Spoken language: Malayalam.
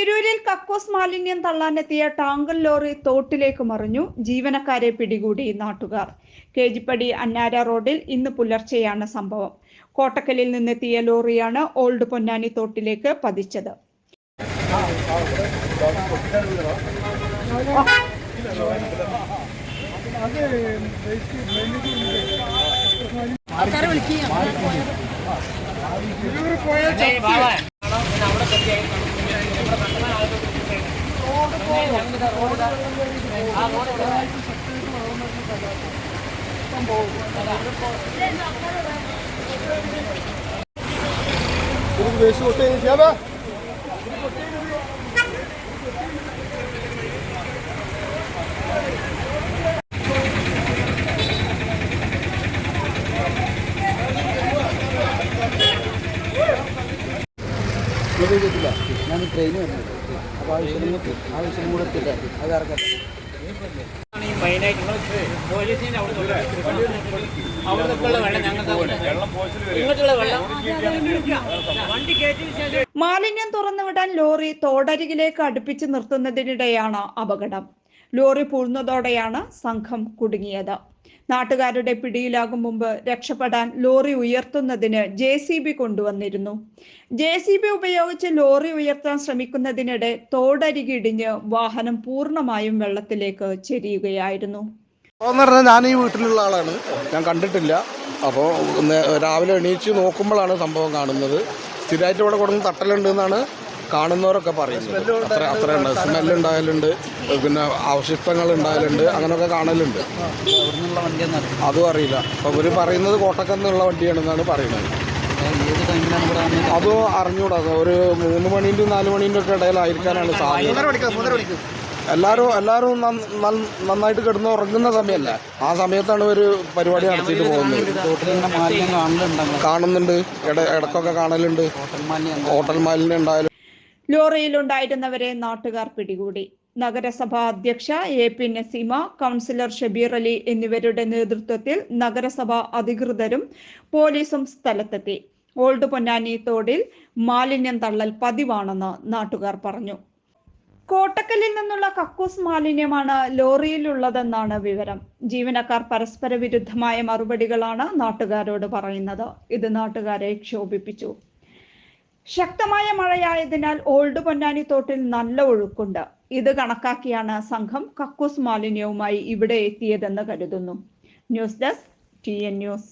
തിരൂരിൽ കക്കോസ് മാലിന്യം തള്ളാനെത്തിയ ടാങ്കർ ലോറി തോട്ടിലേക്ക് മറിഞ്ഞു. ജീവനക്കാരെ പിടികൂടി നാട്ടുകാർ. കേജിപ്പടി അന്നാര റോഡിൽ ഇന്ന് പുലർച്ചെയാണ് സംഭവം. കോട്ടക്കലിൽ നിന്നെത്തിയ ലോറിയാണ് ഓൾഡ് പൊന്നാനി തോട്ടിലേക്ക് പതിച്ചത്. വേസ്റ്റ് കൊട്ടേ ചെയ്യാതെ ഞാൻ ട്രെയിൻ വരുന്നത് അപ്പോൾ ആവശ്യം ആവശ്യം കൂടെ അത് ഇറക്കട്ടെ മാലിന്യം തുറന്നുവിടാൻ ലോറി തോടരികിലേക്ക് അടുപ്പിച്ച് നിർത്തുന്നതിനിടെയാണ് അപകടം. ലോറി പൂഴുന്നതോടെയാണ് സംഘം കുടുങ്ങിയത്. നാട്ടുകാരുടെ പിടിയിലാകും മുമ്പ് രക്ഷപ്പെടാൻ ലോറി ഉയർത്തുന്നതിന് ജെ സി ബി കൊണ്ടുവന്നിരുന്നു. ജെ സി ബി ഉപയോഗിച്ച് ലോറി ഉയർത്താൻ ശ്രമിക്കുന്നതിനിടെ തോടരികിടിഞ്ഞ് വാഹനം പൂർണമായും വെള്ളത്തിലേക്ക് ചെരിയുകയായിരുന്നു. ഞാൻ ഈ വീട്ടിലുള്ള ആളാണ്. ഞാൻ കണ്ടിട്ടില്ല. അപ്പോൾ രാവിലെ എണീച്ച് നോക്കുമ്പോഴാണ് സംഭവം കാണുന്നത്. സ്ഥിരമായിട്ട് ഇവിടെ തട്ടലുണ്ട് എന്നാണ് കാണുന്നവരൊക്കെ പറയുന്നത് അത്ര അത്ര ഉണ്ട്. സ്മെല്ല് ഉണ്ടാകലുണ്ട് പിന്നെ അവശിഷ്ടങ്ങൾ ഉണ്ടായാലുണ്ട് അങ്ങനെയൊക്കെ കാണലുണ്ട്. അതും അറിയില്ല. അപ്പോൾ ഇവർ പറയുന്നത് കോട്ടക്കന്നുള്ള വണ്ടിയാണെന്നാണ് പറയുന്നത്. അതോ അറിഞ്ഞൂടാ. ഒരു മൂന്ന് മണീന്റെ നാല് മണീന്റെ ഒക്കെ ഇടയിലായിരിക്കാനാണ് സാധ്യത. എല്ലാവരും എല്ലാവരും നന്ന- നന്ന- നന്നായിട്ട് കിടന്ന് ഉറങ്ങുന്ന സമയമല്ല? ആ സമയത്താണ് ഒരു പരിപാടി നടത്തിയിട്ട് പോകുന്നത്. കാണുന്നുണ്ട്. ഇട ഇടക്കൊക്കെ കാണലുണ്ട്. ഹോട്ടൽ മാലിന്യം ഉണ്ടായാലും ലോറിയിലുണ്ടായിരുന്നവരെ നാട്ടുകാർ പിടികൂടി. നഗരസഭാ അധ്യക്ഷ A P Naseema councillor Shabeer Ali എന്നിവരുടെ നേതൃത്വത്തിൽ നഗരസഭാ അധികൃതരും പോലീസും സ്ഥലത്തെത്തി. ഓൾഡ് പൊന്നാനി തോടിൽ മാലിന്യം തള്ളൽ പതിവാണെന്ന് നാട്ടുകാർ പറഞ്ഞു. കോട്ടക്കലിൽ നിന്നുള്ള കക്കൂസ് മാലിന്യമാണ് ലോറിയിലുള്ളതെന്നാണ് വിവരം. ജീവനക്കാർ പരസ്പര വിരുദ്ധമായ മറുപടികളാണ് നാട്ടുകാരോട് പറയുന്നത്. ഇത് നാട്ടുകാരെ ക്ഷോഭിപ്പിച്ചു. ശക്തമായ മഴയായതിനാൽ ഓൾഡ് പൊന്നാനി തോട്ടിൽ നല്ല ഒഴുക്കുണ്ട്. ഇത് കണക്കാക്കിയാണ് സംഘം കക്കൂസ് മാലിന്യവുമായി ഇവിടെ എത്തിയതെന്ന് കരുതുന്നു. News desk T N news.